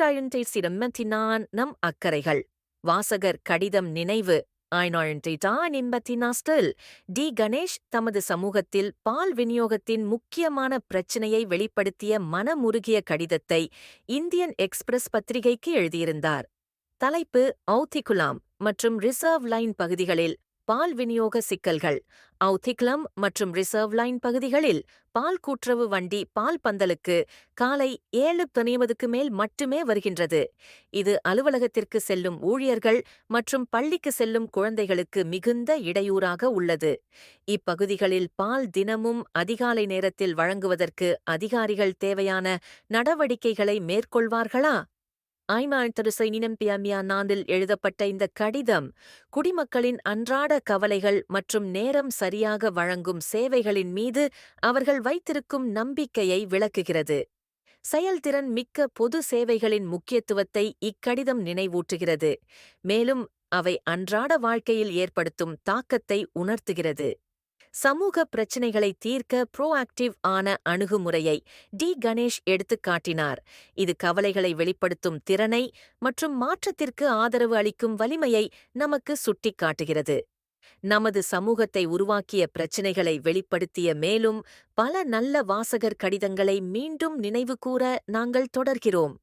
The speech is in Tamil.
இரண்டாயிரத்தி நம் அக்கறைகள். வாசகர் கடிதம் நினைவு. ஐநாயிரத்தி எண்பத்தினாஸ்டில் டி. கணேஷ் தமது சமூகத்தில் பால் விநியோகத்தின் முக்கியமான பிரச்சினையை வெளிப்படுத்திய மனமுருகிய கடிதத்தை இந்தியன் எக்ஸ்பிரஸ் பத்திரிகைக்கு எழுதியிருந்தார். தலைப்பு ஔத்திகுலாம் மற்றும் ரிசர்வ் லைன் பகுதிகளில் பால் விநியோக சிக்கல்கள் அவுதிக்லம் மற்றும் ரிசர்வ் லைன் பகுதிகளில் பால் கூட்டுறவு வண்டி பால் பந்தலுக்கு காலை ஏழு தொனியமதுக்கு மேல் மட்டுமே வருகின்றது. இது அலுவலகத்திற்கு செல்லும் ஊழியர்கள் மற்றும் பள்ளிக்கு செல்லும் குழந்தைகளுக்கு மிகுந்த இடையூறாக உள்ளது. இப்பகுதிகளில் பால் தினமும் அதிகாலை நேரத்தில் வழங்குவதற்கு அதிகாரிகள் தேவையான நடவடிக்கைகளை மேற்கொள்வார்களா? ஐமாழ்த்தரிசை நினம்பியமியா நாந்தில் எழுதப்பட்ட இந்த கடிதம் குடிமக்களின் அன்றாட கவலைகள் மற்றும் நேரம் சரியாக வழங்கும் சேவைகளின் மீது அவர்கள் வைத்திருக்கும் நம்பிக்கையை விளக்குகிறது. செயல்திறன் மிக்க பொது சேவைகளின் முக்கியத்துவத்தை இக்கடிதம் நினைவூட்டுகிறது மேலும் அவை அன்றாட வாழ்க்கையில் ஏற்படுத்தும் தாக்கத்தை உணர்த்துகிறது. சமூக பிரச்சினைகளை தீர்க்க ப்ரோஆக்டிவ் ஆன அணுகுமுறையை டி. கணேஷ் எடுத்துக் காட்டினார். இது கவலைகளை வெளிப்படுத்தும் திறனை மற்றும் மாற்றத்திற்கு ஆதரவு அளிக்கும் வலிமையை நமக்கு சுட்டிக்காட்டுகிறது. நமது சமூகத்தை உருவாக்கிய பிரச்சினைகளை வெளிப்படுத்திய மேலும் பல நல்ல வாசகர் கடிதங்களை மீண்டும் நினைவுகூர நாங்கள் தொடர்கிறோம்.